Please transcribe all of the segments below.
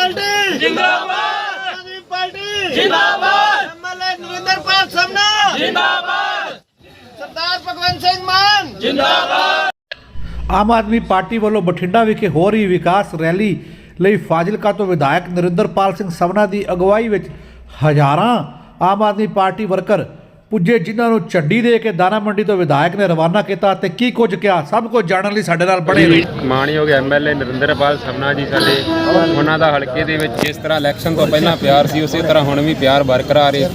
Party. ਜਿੰਦਾਬਾਦ। ਆਮ ਆਦਮੀ ਪਾਰਟੀ ਜਿੰਦਾਬਾਦ MLA Narinderpal Samana ਜਿੰਦਾਬਾਦ। ਸਰਦਾਰ ਭਗਵੰਤ ਸਿੰਘ ਮਾਨ। ਆਮ ਆਦਮੀ ਪਾਰਟੀ ਵੱਲੋਂ ਬਠਿੰਡਾ ਵਿਖੇ ਹੋ ਰਹੀ ਵਿਕਾਸ ਰੈਲੀ ਲਈ ਫਾਜ਼ਿਲਕਾ ਤੋਂ ਵਿਧਾਇਕ ਨਰਿੰਦਰਪਾਲ ਸਿੰਘ ਸਵਨਾ ਦੀ ਅਗਵਾਈ ਵਿੱਚ ਹਜ਼ਾਰਾਂ ਆਮ ਆਦਮੀ ਪਾਰਟੀ ਵਰਕਰ ਪੁੱਜੇ, ਜਿਨ੍ਹਾਂ ਨੂੰ ਝੰਡੀ ਦੇ ਕੇ ਦਾਣਾ ਮੰਡੀ ਤੋਂ ਵਿਧਾਇਕ ਨੇ ਰਵਾਨਾ ਕੀਤਾ ਤੇ ਕੀ ਕੁਝ ਕਿਹਾ? ਸਭ ਕੁਝ ਜਾਣਨ ਲਈ ਸਾਡੇ ਨਾਲ ਬਣੇ ਰਹੋ। ਮਾਣਯੋਗ ਐਮਐਲਏ ਨਰਿੰਦਰਪਾਲ ਸਭਨਾ ਜੀ ਸਾਡੇ, ਉਹਨਾਂ ਦਾ ਹਲਕੇ ਦੇ ਵਿੱਚ ਜਿਸ ਤਰ੍ਹਾਂ ਇਲੈਕਸ਼ਨ ਤੋਂ ਪਹਿਲਾਂ ਪਿਆਰ ਸੀ, ਉਸੇ ਤਰ੍ਹਾਂ ਹੁਣ ਵੀ ਪਿਆਰ ਬਰਕਰਾਰ ਹੈ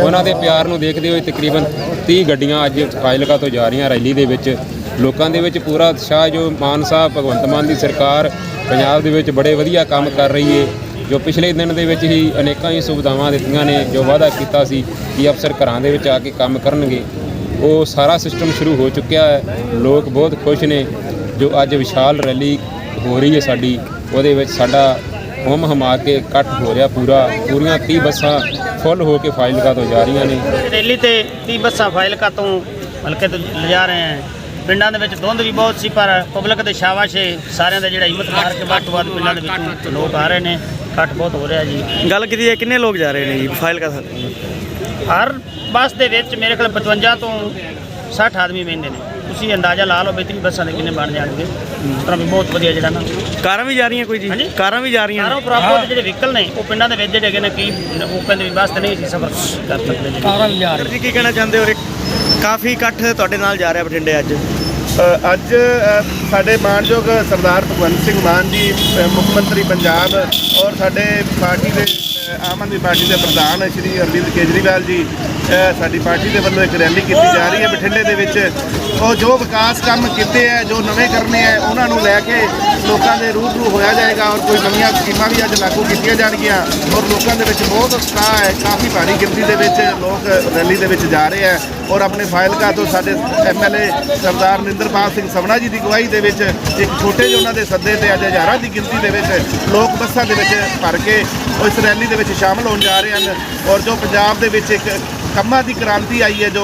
ਉਹਨਾਂ ਦੇ ਪਿਆਰ ਨੂੰ ਦੇਖਦੇ ਹੋਏ ਤਕਰੀਬਨ 30 ਗੱਡੀਆਂ ਅੱਜ ਫਾਜ਼ਿਲਕਾ ਤੋਂ ਜਾ ਰਹੀਆਂ ਰੈਲੀ ਦੇ ਵਿੱਚ। ਲੋਕਾਂ ਦੇ ਵਿੱਚ ਪੂਰਾ ਉਤਸ਼ਾਹ ਜੋ ਮਾਨ ਸਾਹਿਬ, ਭਗਵੰਤ ਮਾਨ ਦੀ ਸਰਕਾਰ ਪੰਜਾਬ ਦੇ ਵਿੱਚ ਬੜੇ ਵਧੀਆ ਕੰਮ ਕਰ ਰਹੀ ਹੈ ਜੋ ਪਿਛਲੇ ਦਿਨ ਦੇ ਵਿੱਚ ਹੀ ਅਨੇਕਾਂ ਹੀ ਸੁਵਿਧਾਵਾਂ ਦਿੱਤੀਆਂ ਨੇ, ਜੋ ਵਾਅਦਾ ਕੀਤਾ ਸੀ ਕਿ ਅਫਸਰ ਘਰਾਂ ਦੇ ਵਿੱਚ ਆ ਕੇ ਕੰਮ ਕਰਨਗੇ, ਉਹ ਸਾਰਾ ਸਿਸਟਮ ਸ਼ੁਰੂ ਹੋ ਚੁੱਕਿਆ ਹੈ। ਲੋਕ ਬਹੁਤ ਖੁਸ਼ ਨੇ, ਜੋ ਅੱਜ ਵਿਸ਼ਾਲ ਰੈਲੀ ਹੋ ਰਹੀ ਹੈ ਸਾਡੀ, ਉਹਦੇ ਵਿੱਚ ਸਾਡਾ ਹਮ ਹਮਾ ਕੇ ਇਕੱਠ ਹੋ ਰਿਹਾ ਪੂਰਾ, ਪੂਰੀਆਂ 30 ਬੱਸਾਂ ਫੁੱਲ ਹੋ ਕੇ ਫਾਜ਼ਿਲਕਾ ਤੋਂ ਜਾ ਰਹੀਆਂ ਨੇ। ਰੈਲੀ ਤੇ 30 ਬੱਸਾਂ ਫਾਜ਼ਿਲਕਾ ਤੋਂ ਹਲਕੇ ਤੋਂ ਲਿਜਾ ਰਹੇ ਹਾਂ। ਪਿੰਡਾਂ ਦੇ ਵਿੱਚ ਧੁੰਦ ਵੀ ਬਹੁਤ ਸੀ ਪਰ ਪਬਲਿਕ ਦੇ ਸ਼ਾਬਾਸ਼ ਹੈ ਸਾਰਿਆਂ ਦਾ ਜਿਹੜਾ ਹਿੰਮਤ ਮਾਰ ਕੇ ਵੱਧ ਤੋਂ ਵੱਧ ਪਿੰਡਾਂ ਦੇ ਵਿੱਚੋਂ ਲੋਕ ਆ ਰਹੇ ਨੇ। ਇਕੱਠ ਬਹੁਤ ਹੋ ਰਿਹਾ ਜੀ। ਗੱਲ ਕੀਤੀ ਹੈ ਕਿੰਨੇ ਲੋਕ ਜਾ ਰਹੇ ਨੇ ਜੀ? ਫਾਈਲ ਕਾ ਹਰ ਬੱਸ ਦੇ ਵਿੱਚ ਮੇਰੇ ਖਿਆਲ 55 ਤੋਂ 60 ਆਦਮੀ ਬੈਠੇ ਨੇ। ਤੁਸੀਂ ਅੰਦਾਜ਼ਾ ਲਾ ਲਓ ਵੀ 30 ਬੱਸਾਂ ਦੇ ਕਿੰਨੇ ਬਣ ਜਾਣਗੇ। ਇਸ ਤਰ੍ਹਾਂ ਵੀ ਬਹੁਤ ਵਧੀਆ ਜਿਹੜਾ ਨਾ। ਕਾਰਾਂ ਵੀ ਜਾ ਰਹੀਆਂ ਕੋਈ ਜੀ। ਕਾਰਾਂ ਵੀ ਜਾ ਰਹੀਆਂ ਸਾਰੋਂ ਪ੍ਰਾਪਤ ਜਿਹੜੇ ਵਹੀਕਲ ਨੇ ਉਹ ਪਿੰਡਾਂ ਦੇ ਵਿੱਚ ਜਿਹੜੇ ਹੈਗੇ ਨੇ ਕੀ ਉਹ ਕਹਿੰਦੇ ਵੀ ਬੱਸ ਤੇ ਨਹੀਂ ਸੀ ਸਫ਼ਰ ਕਰ ਸਕਦੇ ਜੀ। ਸਰ ਜੀ ਕੀ ਕਹਿਣਾ ਚਾਹੁੰਦੇ ਹੋ? ਕਾਫੀ ਇਕੱਠ ਤੁਹਾਡੇ ਨਾਲ ਜਾ ਰਿਹਾ ਬਠਿੰਡੇ ਅੱਜ। ਅੱਜ ਸਾਡੇ ਮਾਨਯੋਗ ਸਰਦਾਰ ਭਗਵੰਤ ਸਿੰਘ ਮਾਨ ਜੀ ਮੁੱਖ ਮੰਤਰੀ ਪੰਜਾਬ ਔਰ ਸਾਡੇ ਪਾਰਟੀ ਦੇ ਆਮ ਆਦਮੀ ਪਾਰਟੀ ਦੇ ਪ੍ਰਧਾਨ ਸ਼੍ਰੀ ਅਰਵਿੰਦ ਕੇਜਰੀਵਾਲ ਜੀ ਸਾਡੀ ਪਾਰਟੀ ਦੇ ਵੱਲੋਂ ਇੱਕ ਰੈਲੀ ਕੀਤੀ ਜਾ ਰਹੀ ਹੈ। ਬਠਿੰਡੇ ਦੇ ਵਿੱਚ ਉਹ ਜੋ ਵਿਕਾਸ ਕੰਮ ਕੀਤੇ ਹੈ ਜੋ ਨਵੇਂ ਕਰਨੇ ਹੈ ਉਹਨਾਂ ਨੂੰ ਲੈ ਕੇ ਲੋਕਾਂ ਦੇ ਰੂਹ ਰੂਬਰੂ ਹੋਇਆ ਜਾਏਗਾ ਔਰ ਕੋਈ ਨਵੀਆਂ ਸਕੀਮਾਂ ਵੀ ਅੱਜ ਲਾਗੂ ਕੀਤੀਆਂ ਜਾਣਗੀਆਂ। ਔਰ ਲੋਕਾਂ ਦੇ ਵਿੱਚ ਬਹੁਤ ਉਤਸ਼ਾਹ ਹੈ। ਕਾਫੀ ਭਾਰੀ ਗਿਣਤੀ ਦੇ ਵਿੱਚ ਲੋਕ ਰੈਲੀ ਦੇ ਵਿੱਚ ਜਾ ਰਹੇ ਹੈ ਔਰ ਆਪਣੇ ਫਾਇਲਕਾ ਤੋਂ ਸਾਡੇ ਐਮਐਲਏ ਸਰਦਾਰ ਨਿੰਦਰਪਾਲ ਸਿੰਘ ਸਵਣਾ ਜੀ ਦੀ ਅਗਵਾਈ ਦੇ ਵਿੱਚ ਇੱਕ ਛੋਟੇ ਜਿਹੇ ਉਹਨਾਂ ਦੇ ਸੱਦੇ ਤੇ ਅੱਜ ਹਜ਼ਾਰਾਂ ਦੀ ਗਿਣਤੀ ਦੇ ਵਿੱਚ ਲੋਕ ਬੱਸਾਂ ਦੇ ਵਿੱਚ ਭਰ ਕੇ ਇਸ ਰੈਲੀ ਦੇ ਵਿੱਚ ਸ਼ਾਮਲ ਹੋਣ ਜਾ ਰਹੇ ਹਨ। ਔਰ ਜੋ ਪੰਜਾਬ ਦੇ ਵਿੱਚ ਇੱਕ ਕੰਮਾਂ ਦੀ ਕ੍ਰਾਂਤੀ ਆਈ ਹੈ ਜੋ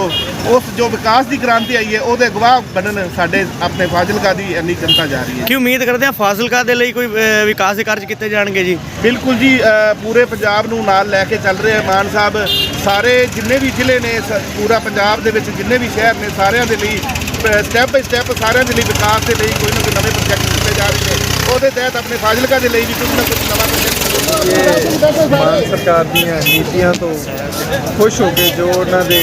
ਉਸ ਜੋ ਵਿਕਾਸ ਦੀ ਕ੍ਰਾਂਤੀ ਆਈ ਹੈ ਉਹਦੇ ਗਵਾਹ ਬਣਨ ਸਾਡੇ ਆਪਣੇ ਫਾਜ਼ਿਲਕਾ ਦੀ ਇੰਨੀ ਜਨਤਾ ਜਾ ਰਹੀ ਹੈ। ਕੀ ਉਮੀਦ ਕਰਦੇ ਆ ਫਾਜ਼ਿਲਕਾ ਦੇ ਲਈ ਕੋਈ ਵਿਕਾਸ ਦੇ ਕਾਰਜ ਕੀਤੇ ਜਾਣਗੇ ਜੀ? ਬਿਲਕੁਲ ਜੀ ਅ, ਪੂਰੇ ਪੰਜਾਬ ਨੂੰ ਨਾਲ ਲੈ ਕੇ ਚੱਲ ਰਹੇ ਆ ਮਾਨ ਸਾਹਿਬ। ਸਾਰੇ ਜਿੰਨੇ ਵੀ ਜ਼ਿਲ੍ਹੇ ਨੇ ਸ- ਪੂਰਾ ਪੰਜਾਬ ਦੇ ਵਿੱਚ ਜਿੰਨੇ ਵੀ ਸ਼ਹਿਰ ਨੇ ਸਾਰਿਆਂ ਦੇ ਲਈ ਸਟੈਪ ਬਾਈ ਸਟੈਪ ਸਾਰਿਆਂ ਦੇ ਲਈ ਵਿਕਾਸ ਦੇ ਲਈ ਕੋਈ ਨਾ ਕੋਈ ਨਵੇਂ ਪ੍ਰੋਜੈਕਟ ਕੀਤੇ ਜਾ ਰਹੇ ਨੇ। ਉਹਦੇ ਤਹਿਤ ਆਪਣੇ ਫਾਜ਼ਿਲਕਾ ਦੇ ਲਈ ਵੀ ਕੁਝ ਨਾ ਕੁਝ ਨਵਾਂ ਪ੍ਰੋਜੈਕਟ ਮਾਨ ਸਰਕਾਰ ਦੀਆਂ ਨੀਤੀਆਂ ਤੋਂ ਖੁਸ਼ ਹੋ ਕੇ ਜੋ ਉਹਨਾਂ ਦੇ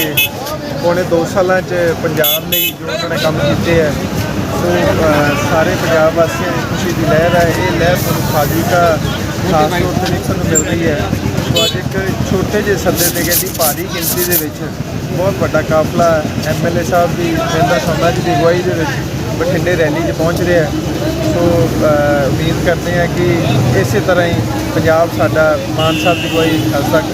ਪੌਣੇ 2 ਸਾਲਾਂ 'ਚ ਪੰਜਾਬ ਲਈ ਜੋ ਉਹਨਾਂ ਨੇ ਕੰਮ ਕੀਤੇ ਹੈ ਸੋ ਸਾਰੇ ਪੰਜਾਬ ਵਾਸੀਆਂ ਦੀ ਖੁਸ਼ੀ ਦੀ ਲਹਿਰ ਹੈ। ਇਹ ਲਹਿਰ ਸਾਨੂੰ ਫਾਜ਼ਿਲਕਾ ਖਾਸ ਤੌਰ ਤੇ ਦੇਖਣ ਨੂੰ ਮਿਲ ਰਹੀ ਹੈ। ਸੋ ਅੱਜ ਇੱਕ ਛੋਟੇ ਜਿਹੇ ਸੱਦੇ ਤੇ ਕਹਿੰਦੀ ਭਾਰੀ ਗਿਣਤੀ ਦੇ ਵਿੱਚ ਬਹੁਤ ਵੱਡਾ ਕਾਫਲਾ ਐਮਐਲਏ ਸਾਹਿਬ ਦੀ ਜਿੰਦਰ ਸੋਨਾ ਜੀ ਦੀ ਅਗਵਾਈ ਦੇ ਵਿੱਚ ਬਠਿੰਡੇ ਰੈਲੀ 'ਚ ਪਹੁੰਚ ਰਿਹਾ। ਸੋ ਉਮੀਦ ਕਰਦੇ ਹਾਂ ਕਿ ਇਸੇ ਤਰ੍ਹਾਂ ਹੀ ਪੰਜਾਬ ਸਾਡਾ ਮਾਨ ਸਾਹਿਬ ਦੀ ਅਗਵਾਈ ਹੱਦ ਤੱਕ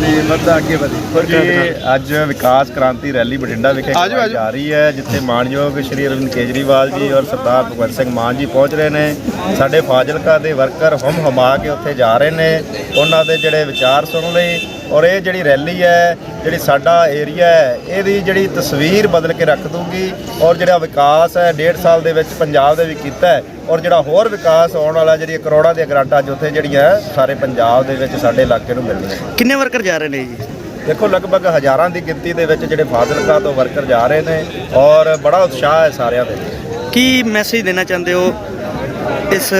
ਤੇ ਵੱਧਦਾ ਅੱਗੇ ਵਧੇ। ਜੀ ਅੱਜ ਵਿਕਾਸ ਕ੍ਰਾਂਤੀ ਰੈਲੀ ਬਠਿੰਡਾ ਵਿਖੇ ਕਰਵਾਈ ਜਾ ਰਹੀ ਹੈ ਜਿੱਥੇ ਮਾਨਯੋਗ ਸ਼੍ਰੀ ਅਰਵਿੰਦ ਕੇਜਰੀਵਾਲ ਜੀ ਔਰ ਸਰਦਾਰ ਭਗਵੰਤ ਸਿੰਘ ਮਾਨ ਜੀ ਪਹੁੰਚ ਰਹੇ ਨੇ। ਸਾਡੇ ਫਾਜ਼ਿਲਕਾ ਦੇ ਵਰਕਰ ਹਮ ਹਮਾ ਕੇ ਉੱਥੇ ਜਾ ਰਹੇ ਨੇ। ਉਹਨਾਂ ਦੇ ਜਿਹੜੇ ਵਿਚਾਰ ਸੁਣ ਲਈ ਔਰ ਇਹ ਜਿਹੜੀ ਰੈਲੀ ਹੈ ਜਿਹੜੀ ਸਾਡਾ ਏਰੀਆ ਹੈ ਇਹਦੀ ਜਿਹੜੀ ਤਸਵੀਰ ਬਦਲ ਕੇ ਰੱਖ ਦੂਗੀ ਔਰ ਜਿਹੜਾ ਵਿਕਾਸ ਹੈ ਡੇਢ ਸਾਲ ਦੇ ਵਿੱਚ ਪੰਜਾਬ ਦੇ ਵੀ ਕੀਤਾ ਔਰ ਜਿਹੜਾ ਹੋਰ ਵਿਕਾਸ ਆਉਣ ਵਾਲਾ ਜਿਹੜੀਆਂ ਕਰੋੜਾਂ ਦੀਆਂ ਗ੍ਰਾਂਟਾਂ ਅੱਜ ਉੱਥੇ ਜਿਹੜੀਆਂ ਸਾਰੇ ਪੰਜਾਬ ਦੇ ਵਿੱਚ ਸਾਡੇ ਇਲਾਕੇ ਨੂੰ ਮਿਲਣੀਆਂ ਕਿੰਨੇ ਵਰਕਰ ਜਾ ਰਹੇ ਨੇ ਜੀ? ਦੇਖੋ ਲਗਭਗ ਹਜ਼ਾਰਾਂ ਦੀ ਗਿਣਤੀ ਦੇ ਵਿੱਚ ਜਿਹੜੇ ਫਾਜ਼ਿਲਕਾ ਤੋਂ ਵਰਕਰ ਜਾ ਰਹੇ ਨੇ ਔਰ ਬੜਾ ਉਤਸ਼ਾਹ ਹੈ ਸਾਰਿਆਂ ਦੇ ਕੀ ਮੈਸੇਜ ਦੇਣਾ ਚਾਹੁੰਦੇ ਹੋ ਇਸ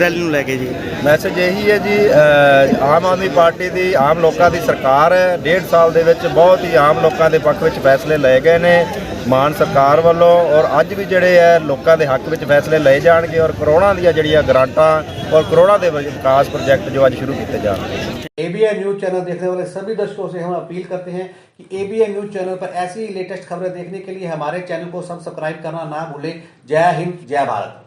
ਰੈਲੀ ਨੂੰ ਲੈ ਕੇ ਜੀ ਮੈਸੇਜ ਇਹੀ ਹੈ ਜੀ ਅ, ਆਮ ਆਦਮੀ ਪਾਰਟੀ ਦੀ ਆਮ ਲੋਕਾਂ ਦੀ ਸਰਕਾਰ ਹੈ ਡੇਢ ਸਾਲ ਦੇ ਵਿੱਚ ਬਹੁਤ ਹੀ ਆਮ ਲੋਕਾਂ ਦੇ ਪੱਖ ਵਿੱਚ ਫੈਸਲੇ ਲਏ ਗਏ ਨੇ ਮਾਨ ਸਰਕਾਰ ਵੱਲੋਂ ਔਰ ਅੱਜ ਵੀ ਜਿਹੜੇ ਹੈ ਲੋਕਾਂ ਦੇ ਹੱਕ ਵਿੱਚ ਫੈਸਲੇ ਲਏ ਜਾਣਗੇ ਔਰ ਕਰੋੜਾਂ ਦੀਆਂ ਜਿਹੜੀਆਂ ਗ੍ਰਾਂਟਾਂ ਔਰ ਕਰੋੜਾਂ ਦੇ ਵਿਕਾਸ ਪ੍ਰੋਜੈਕਟ ਜੋ ਅੱਜ ਸ਼ੁਰੂ ਕੀਤੇ ਜਾਣਗੇ एबीएन न्यूज चैनल देखने वाले सभी दर्शकों से हम अपील करते हैं कि एबीएन न्यूज चैनल पर ऐसी ही लेटेस्ट खबरें देखने के लिए हमारे चैनल को सब्सक्राइब करना ना भूलें जय हिंद जय भारत